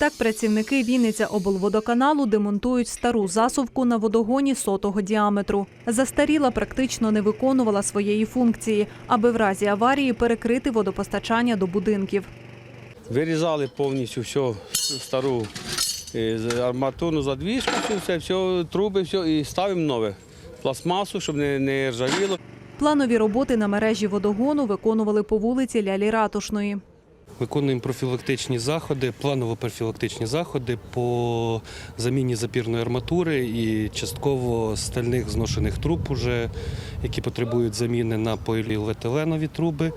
Так працівники Вінниця облводоканалу демонтують стару засувку на водогоні сотого діаметру. Застаріла практично не виконувала своєї функції, аби в разі аварії перекрити водопостачання до будинків. Вирізали повністю всю стару е, арматурну задвіжку, все, все, труби, все, і ставимо нове. Пластмасу, щоб не, не ржавіло. Планові роботи на мережі водогону виконували по вулиці Лялі Ратушної. Виконуємо профілактичні заходи, планово-профілактичні заходи по заміні запірної арматури і частково стальних зношених труб, уже, які потребують заміни на поліетиленові труби,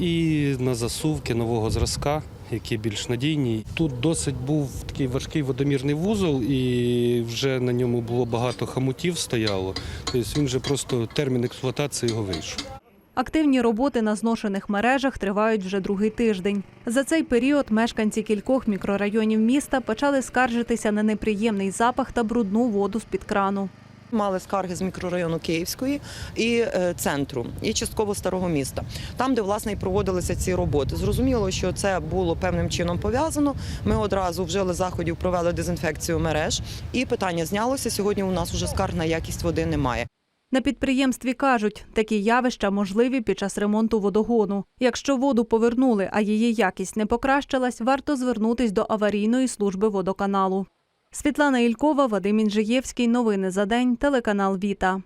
і на засувки нового зразка, які більш надійні. Тут досить був такий важкий водомірний вузол, і вже на ньому було багато хамутів стояло. Тобто він вже просто термін експлуатації його вийшов. Активні роботи на зношених мережах тривають вже другий тиждень. За цей період мешканці кількох мікрорайонів міста почали скаржитися на неприємний запах та брудну воду з-під крану. Мали скарги з мікрорайону Київської і е, центру, і частково старого міста, там, де власне і проводилися ці роботи. Зрозуміло, що це було певним чином пов'язано. Ми одразу вжили заходів, провели дезінфекцію мереж, і питання знялося. Сьогодні у нас уже скарг на якість води немає. На підприємстві кажуть, такі явища можливі під час ремонту водогону. Якщо воду повернули, а її якість не покращилась, варто звернутись до аварійної служби водоканалу. Світлана Ількова, Вадим Інжиєвський. Новини за день. Телеканал Віта.